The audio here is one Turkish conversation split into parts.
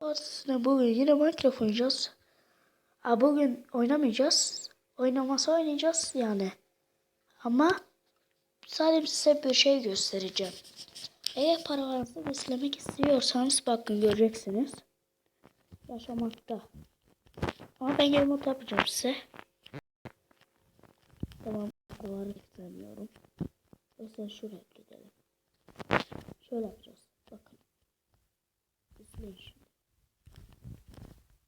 Aslında bugün yine Minecraft oynayacağız. Ha, bugün oynamayacağız. Oynamasa oynayacağız yani. Ama sadece size bir şey göstereceğim. Eğer paralarınızı beslemek istiyorsanız bakın göreceksiniz. Yaşamakta. Ama ben game mode yapacağım size. Tamam. Paraları istemiyorum. Mesela şuraya gidelim. Şöyle yapacağız. Bakın. İzleyin şimdi.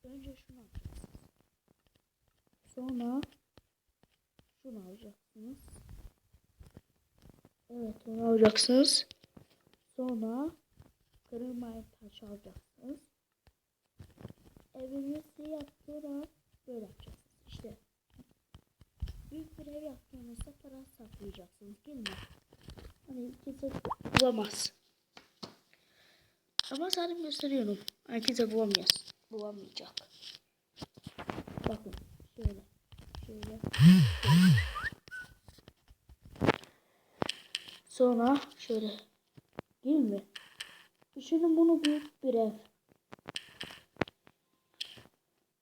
Önce şunu alacaksınız. Sonra şunu alacaksınız. Evet onu alacaksınız. Sonra kırılmayan taş alacaksınız. Evinizi yaptığına böyle yapacaksınız. İşte büyük bir ev yaptığınızda para saklayacaksınız değil mi? Hani kimse bulamaz. Ama zaten gösteriyorum. Herkese bulamayacağız. Bulamayacak. Bakın şöyle. Şöyle. Sonra şöyle. Değil mi? Düşünün bunu büyük bir ev.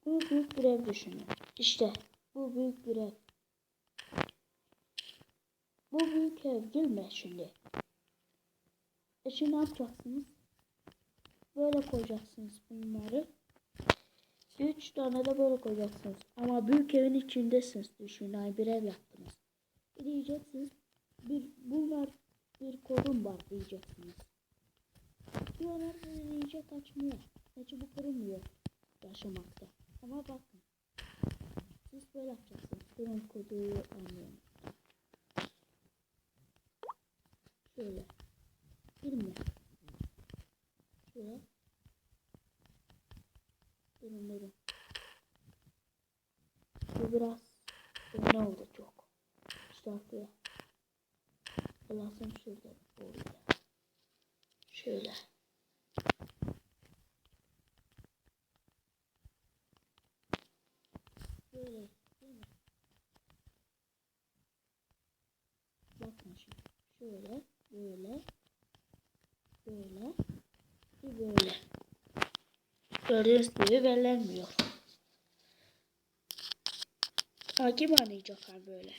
Bunu büyük bir ev düşünün. İşte bu büyük bir ev. Bu büyük ev değil mi şimdi? E şimdi ne yapacaksınız? Böyle koyacaksınız bunları. Üç tane de böyle koyacaksınız. Ama büyük evin içindesiniz düşünün. Yani bir ev yaptınız. Diyeceksiniz. Bir, bunlar bir kodum var diyeceksiniz. Diyorlar size diyecek açmıyor. Gerçi bu kırılmıyor yaşamakta. Ama bakın. Siz böyle yapacaksınız. Bunun kodu anlıyorum. Şöyle. Girme. Şöyle. Durun. Bu biraz ne oldu çok. İşte akıyor. Allah'ım şurada. Orada. Şöyle. Böyle değil? Bakın şimdi. Şöyle. Böyle. Böyle. Bir böyle. Gördüğünüz gibi bellenmiyor. Hakim arayacaklar böyle.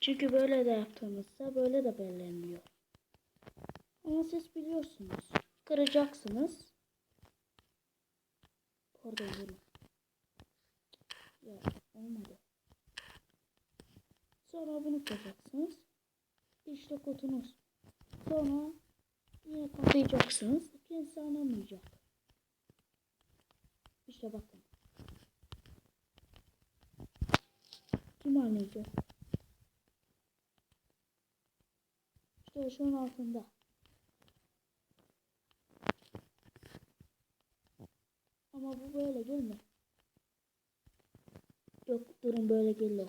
Çünkü böyle de yaptığımızda böyle de bellenmiyor. Ama siz biliyorsunuz. Kıracaksınız. Durun. Ya olmadı. Sonra bunu koyacaksınız. İşte kodunuz. Sonra yine kapayacaksınız. Kimse anlamayacak. İşte bakın. Kim anlayacak? İşte şunun altında. Ama bu böyle mi? Yok durun böyle geliyor.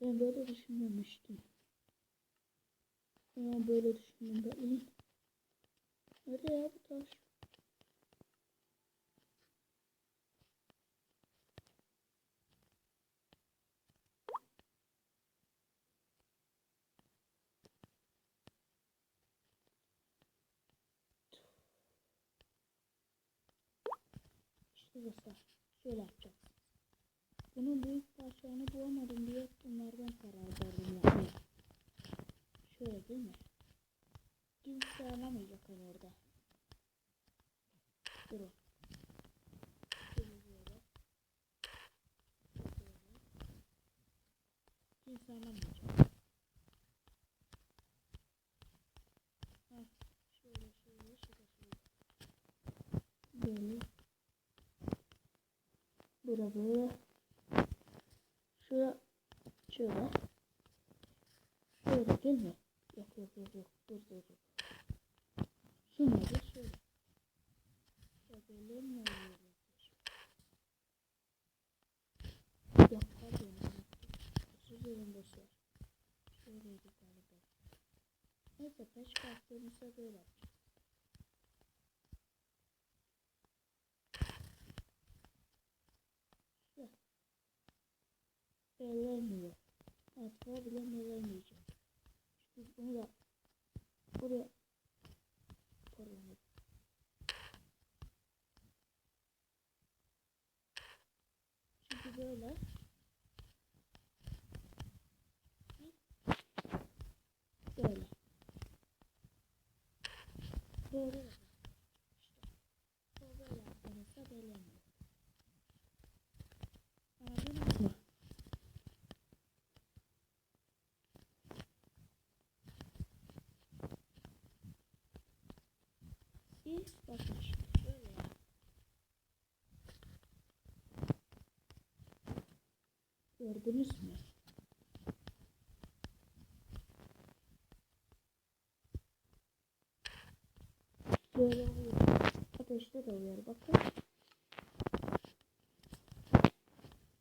Ben böyle düşünmemiştim. Ben böyle ben. Nerede ya bu taş? Dostlar şöyle yapacaksın. Bunun büyük parçalarını bulamadım diye bunlardan karar verdim yapmaya. Şöyle değil mi? Kimse alamayacak onu orada. Durun. Alamayacak. Heh, şöyle şöyle şöyle şöyle. Böyle. Bura böyle. Şura şöyle. Şöyle değil mi? Yok yok yok yok. Dur dur dur. Şunları şöyle. Şöyle mi pardon. Özür dilerim dostlar. Şöyleydi galiba. Neyse taş kalktığımızda böyle yapacağız. ayarlanmıyor. Hatta bile ayarlanmayacak. Şimdi bunu da buraya parlamıyor. Çünkü böyle böyle böyle işte böyle yaptığınızda böyle Yapın. Gördünüz mü? Böyle oluyor. Ateşte de oluyor bakın.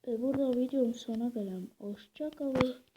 E burada videonun sona gelen hoşça kalın.